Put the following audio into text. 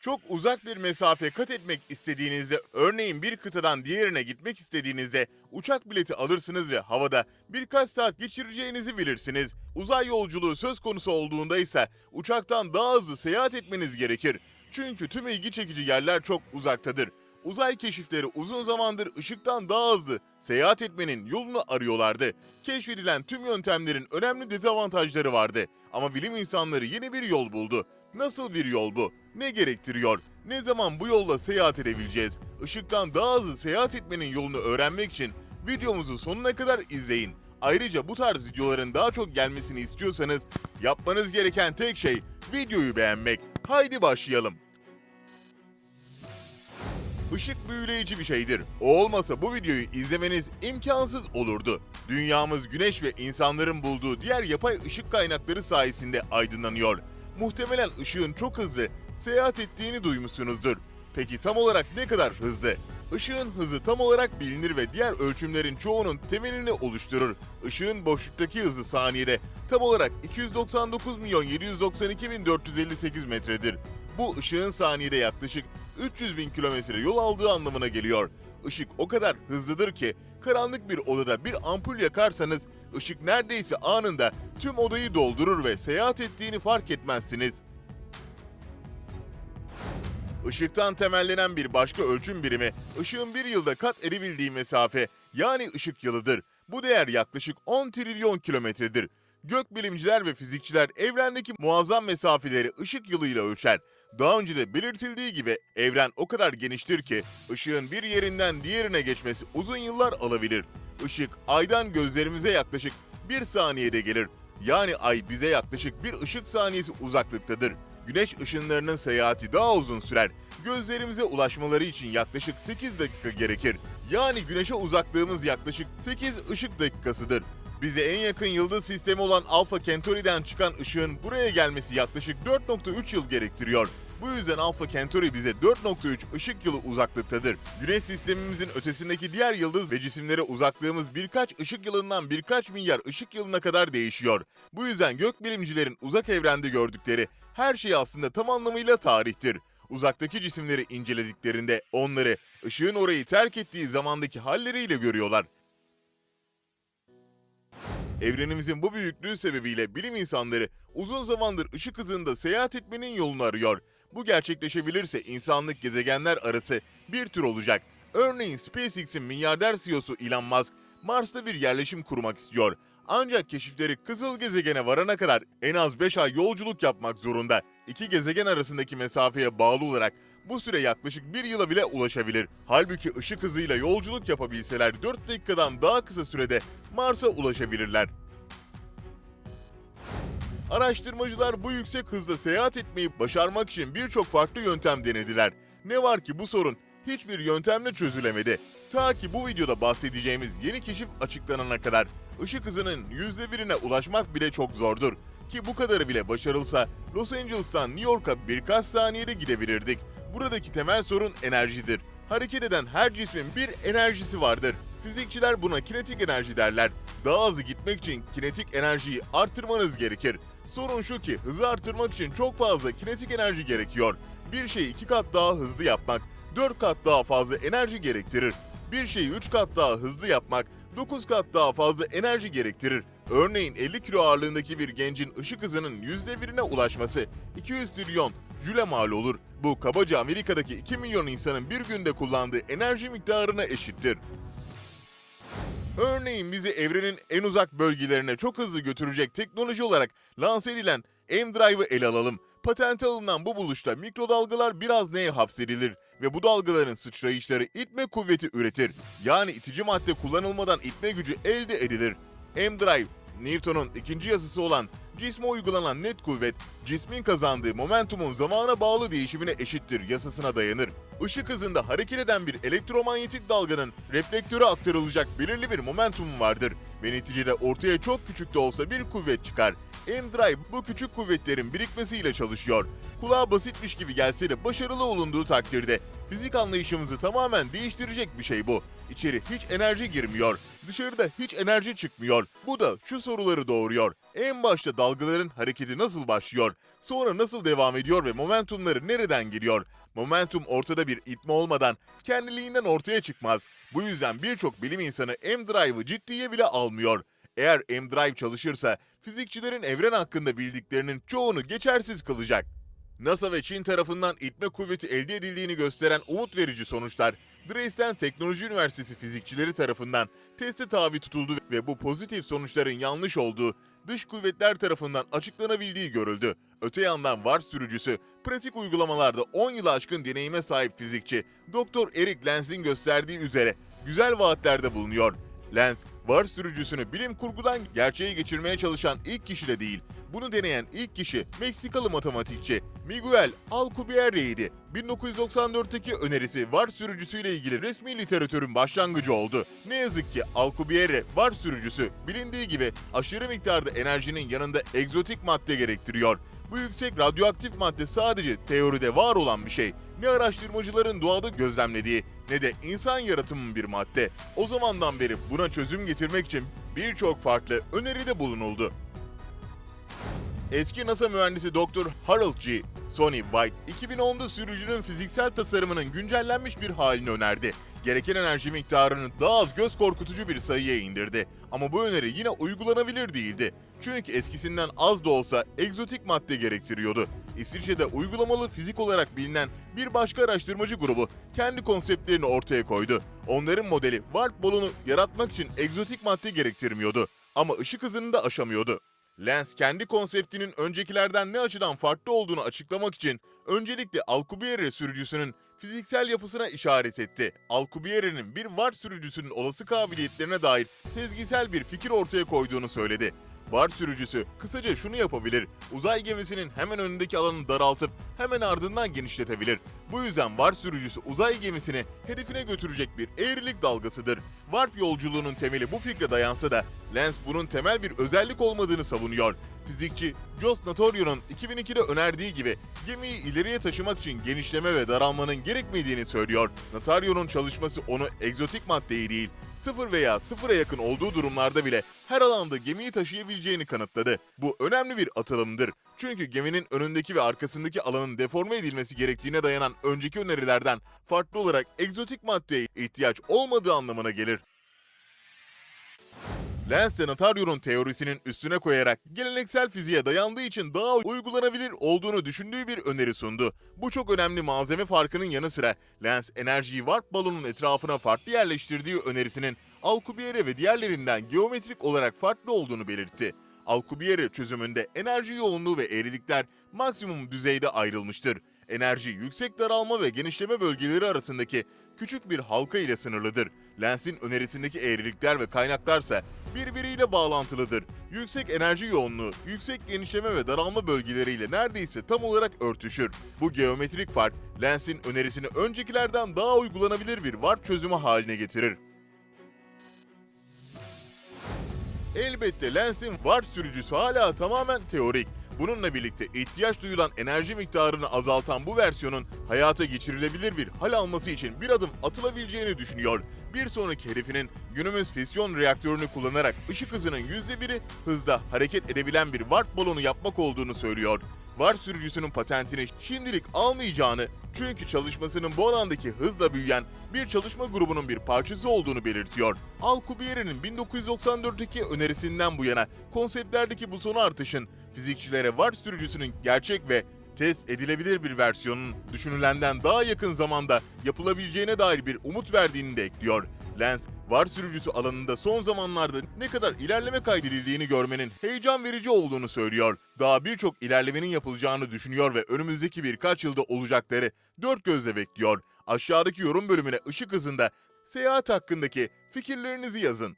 Çok uzak bir mesafe kat etmek istediğinizde, örneğin bir kıtadan diğerine gitmek istediğinizde uçak bileti alırsınız ve havada birkaç saat geçireceğinizi bilirsiniz. Uzay yolculuğu söz konusu olduğunda ise uçaktan daha hızlı seyahat etmeniz gerekir. Çünkü tüm ilgi çekici yerler çok uzaktadır. Uzay keşifleri uzun zamandır ışıktan daha hızlı seyahat etmenin yolunu arıyorlardı. Keşfedilen tüm yöntemlerin önemli dezavantajları vardı. Ama bilim insanları yeni bir yol buldu. Nasıl bir yol bu? Ne gerektiriyor? Ne zaman bu yolla seyahat edebileceğiz? Işıktan daha hızlı seyahat etmenin yolunu öğrenmek için videomuzu sonuna kadar izleyin. Ayrıca bu tarz videoların daha çok gelmesini istiyorsanız yapmanız gereken tek şey videoyu beğenmek. Haydi başlayalım. Işık büyüleyici bir şeydir. O olmasa bu videoyu izlemeniz imkansız olurdu. Dünyamız güneş ve insanların bulduğu diğer yapay ışık kaynakları sayesinde aydınlanıyor. Muhtemelen ışığın çok hızlı seyahat ettiğini duymuşsunuzdur. Peki tam olarak ne kadar hızlı? Işığın hızı tam olarak bilinir ve diğer ölçümlerin çoğunun temelini oluşturur. Işığın boşluktaki hızı saniyede tam olarak 299 milyon 792 bin 458 metredir. Bu ışığın saniyede yaklaşık 300 bin kilometre yol aldığı anlamına geliyor. Işık o kadar hızlıdır ki karanlık bir odada bir ampul yakarsanız ışık neredeyse anında tüm odayı doldurur ve seyahat ettiğini fark etmezsiniz. Işıktan temellenen bir başka ölçüm birimi, ışığın bir yılda kat edebildiği mesafe, yani ışık yılıdır. Bu değer yaklaşık 10 trilyon kilometredir. Gökbilimciler ve fizikçiler evrendeki muazzam mesafeleri ışık yılıyla ölçer. Daha önce de belirtildiği gibi evren o kadar geniştir ki ışığın bir yerinden diğerine geçmesi uzun yıllar alabilir. Işık aydan gözlerimize yaklaşık bir saniyede gelir. Yani ay bize yaklaşık bir ışık saniyesi uzaklıktadır. Güneş ışınlarının seyahati daha uzun sürer. Gözlerimize ulaşmaları için yaklaşık 8 dakika gerekir. Yani güneşe uzaklığımız yaklaşık 8 ışık dakikasıdır. Bize en yakın yıldız sistemi olan Alpha Centauri'den çıkan ışığın buraya gelmesi yaklaşık 4.3 yıl gerektiriyor. Bu yüzden Alpha Centauri bize 4.3 ışık yılı uzaklıktadır. Güneş sistemimizin ötesindeki diğer yıldız ve cisimlere uzaklığımız birkaç ışık yılından birkaç milyar ışık yılına kadar değişiyor. Bu yüzden gökbilimcilerin uzak evrende gördükleri her şey aslında tam anlamıyla tarihtir. Uzaktaki cisimleri incelediklerinde onları ışığın orayı terk ettiği zamandaki halleriyle görüyorlar. Evrenimizin bu büyüklüğü sebebiyle bilim insanları uzun zamandır ışık hızında seyahat etmenin yolunu arıyor. Bu gerçekleşebilirse insanlık gezegenler arası bir tür olacak. Örneğin SpaceX'in milyarder CEO'su Elon Musk Mars'ta bir yerleşim kurmak istiyor. Ancak keşifleri kızıl gezegene varana kadar en az 5 ay yolculuk yapmak zorunda. İki gezegen arasındaki mesafeye bağlı olarak bu süre yaklaşık bir yıla bile ulaşabilir. Halbuki ışık hızıyla yolculuk yapabilseler 4 dakikadan daha kısa sürede Mars'a ulaşabilirler. Araştırmacılar bu yüksek hızla seyahat etmeyi başarmak için birçok farklı yöntem denediler. Ne var ki bu sorun hiçbir yöntemle çözülemedi. Ta ki bu videoda bahsedeceğimiz yeni keşif açıklanana kadar ışık hızının yüzde birine ulaşmak bile çok zordur. Ki bu kadarı bile başarılsa Los Angeles'tan New York'a birkaç saniyede gidebilirdik. Buradaki temel sorun enerjidir. Hareket eden her cismin bir enerjisi vardır. Fizikçiler buna kinetik enerji derler. Daha hızlı gitmek için kinetik enerjiyi arttırmanız gerekir. Sorun şu ki hızı artırmak için çok fazla kinetik enerji gerekiyor. Bir şeyi iki kat daha hızlı yapmak 4 kat daha fazla enerji gerektirir. Bir şeyi 3 kat daha hızlı yapmak 9 kat daha fazla enerji gerektirir. Örneğin 50 kilo ağırlığındaki bir gencin ışık hızının %1'ine ulaşması 200 trilyon jüle mal olur. Bu kabaca Amerika'daki 2 milyon insanın bir günde kullandığı enerji miktarına eşittir. Örneğin bizi evrenin en uzak bölgelerine çok hızlı götürecek teknoloji olarak lanse edilen M-Drive'ı ele alalım. Patente alınan bu buluşta mikrodalgalar biraz neye hapsedilir ve bu dalgaların sıçrayışları itme kuvveti üretir. Yani itici madde kullanılmadan itme gücü elde edilir. M-Drive, Newton'un ikinci yasası olan cisme uygulanan net kuvvet, cismin kazandığı momentumun zamana bağlı değişimine eşittir yasasına dayanır. Işık hızında hareket eden bir elektromanyetik dalganın reflektöre aktarılacak belirli bir momentum vardır ve neticede ortaya çok küçük de olsa bir kuvvet çıkar. M-Drive bu küçük kuvvetlerin birikmesiyle çalışıyor. Kulağa basitmiş gibi gelse de başarılı olunduğu takdirde fizik anlayışımızı tamamen değiştirecek bir şey bu. içeri hiç enerji girmiyor. Dışarıda hiç enerji çıkmıyor. Bu da şu soruları doğuruyor. En başta dalgaların hareketi nasıl başlıyor? Sonra nasıl devam ediyor ve momentumları nereden geliyor? Momentum ortada bir itme olmadan kendiliğinden ortaya çıkmaz. Bu yüzden birçok bilim insanı M-Drive'ı ciddiye bile almıyor. Eğer M-Drive çalışırsa fizikçilerin evren hakkında bildiklerinin çoğunu geçersiz kılacak. NASA ve Çin tarafından itme kuvveti elde edildiğini gösteren umut verici sonuçlar, Dresden Teknoloji Üniversitesi fizikçileri tarafından teste tabi tutuldu ve bu pozitif sonuçların yanlış olduğu, dış kuvvetler tarafından açıklanabildiği görüldü. Öte yandan VAR sürücüsü, pratik uygulamalarda 10 yılı aşkın deneyime sahip fizikçi Dr. Eric Lenz'in gösterdiği üzere güzel vaatlerde bulunuyor. Lenz, VAR sürücüsünü bilim kurgudan gerçeğe geçirmeye çalışan ilk kişi de değil. Bunu deneyen ilk kişi Meksikalı matematikçi Miguel Alcubierre'ydi. 1994'teki önerisi VAR sürücüsüyle ilgili resmi literatürün başlangıcı oldu. Ne yazık ki Alcubierre VAR sürücüsü bilindiği gibi aşırı miktarda enerjinin yanında egzotik madde gerektiriyor. Bu yüksek radyoaktif madde sadece teoride var olan bir şey. Ne araştırmacıların doğada gözlemlediği ne de insan yaratımı bir madde. O zamandan beri buna çözüm getirmek için birçok farklı öneride bulunuldu. Eski NASA mühendisi Dr. Harold G. Sonny White, 2010'da sürücünün fiziksel tasarımının güncellenmiş bir halini önerdi. Gereken enerji miktarını daha az göz korkutucu bir sayıya indirdi. Ama bu öneri yine uygulanabilir değildi. Çünkü eskisinden az da olsa egzotik madde gerektiriyordu. İsviçre'de uygulamalı fizik olarak bilinen bir başka araştırmacı grubu kendi konseptlerini ortaya koydu. Onların modeli warp balonu yaratmak için egzotik madde gerektirmiyordu. Ama ışık hızını da aşamıyordu. Lenz kendi konseptinin öncekilerden ne açıdan farklı olduğunu açıklamak için öncelikle Alcubierre sürücüsünün fiziksel yapısına işaret etti. Alcubierre'nin bir VAR sürücüsünün olası kabiliyetlerine dair sezgisel bir fikir ortaya koyduğunu söyledi. VAR sürücüsü kısaca şunu yapabilir. Uzay gemisinin hemen önündeki alanı daraltıp hemen ardından genişletebilir. Bu yüzden VAR sürücüsü uzay gemisini hedefine götürecek bir eğrilik dalgasıdır. Warp yolculuğunun temeli bu fikre dayansa da Lenz bunun temel bir özellik olmadığını savunuyor. Fizikçi Jos Natorio'nun 2002'de önerdiği gibi gemiyi ileriye taşımak için genişleme ve daralmanın gerekmediğini söylüyor. Natorio'nun çalışması onu egzotik maddeyi değil, sıfır veya sıfıra yakın olduğu durumlarda bile her alanda gemiyi taşıyabileceğini kanıtladı. Bu önemli bir atılımdır. Çünkü geminin önündeki ve arkasındaki alanın deforme edilmesi gerektiğine dayanan önceki önerilerden farklı olarak egzotik maddeye ihtiyaç olmadığı anlamına gelir. Lenz de Natario'nun teorisinin üstüne koyarak geleneksel fiziğe dayandığı için daha uygulanabilir olduğunu düşündüğü bir öneri sundu. Bu çok önemli malzeme farkının yanı sıra Lenz enerjiyi warp balonun etrafına farklı yerleştirdiği önerisinin Alcubierre ve diğerlerinden geometrik olarak farklı olduğunu belirtti. Alcubierre çözümünde enerji yoğunluğu ve eğrilikler maksimum düzeyde ayrılmıştır. Enerji yüksek daralma ve genişleme bölgeleri arasındaki küçük bir halka ile sınırlıdır. Lens'in önerisindeki eğrilikler ve kaynaklarsa birbiriyle bağlantılıdır. Yüksek enerji yoğunluğu, yüksek genişleme ve daralma bölgeleriyle neredeyse tam olarak örtüşür. Bu geometrik fark, Lens'in önerisini öncekilerden daha uygulanabilir bir warp çözümü haline getirir. Elbette Lens'in warp sürücüsü hala tamamen teorik. Bununla birlikte ihtiyaç duyulan enerji miktarını azaltan bu versiyonun hayata geçirilebilir bir hal alması için bir adım atılabileceğini düşünüyor. Bir sonraki hedefinin günümüz fisyon reaktörünü kullanarak ışık hızının %1'i hızda hareket edebilen bir warp balonu yapmak olduğunu söylüyor. VAR sürücüsünün patentini şimdilik almayacağını çünkü çalışmasının bu alandaki hızla büyüyen bir çalışma grubunun bir parçası olduğunu belirtiyor. Alcubierre'nin 1994'teki önerisinden bu yana konseptlerdeki bu son artışın fizikçilere VAR sürücüsünün gerçek ve test edilebilir bir versiyonun düşünülenden daha yakın zamanda yapılabileceğine dair bir umut verdiğini de ekliyor. Lenz, VAR sürücüsü alanında son zamanlarda ne kadar ilerleme kaydedildiğini görmenin heyecan verici olduğunu söylüyor. Daha birçok ilerlemenin yapılacağını düşünüyor ve önümüzdeki birkaç yılda olacakları dört gözle bekliyor. Aşağıdaki yorum bölümüne ışık hızında seyahat hakkındaki fikirlerinizi yazın.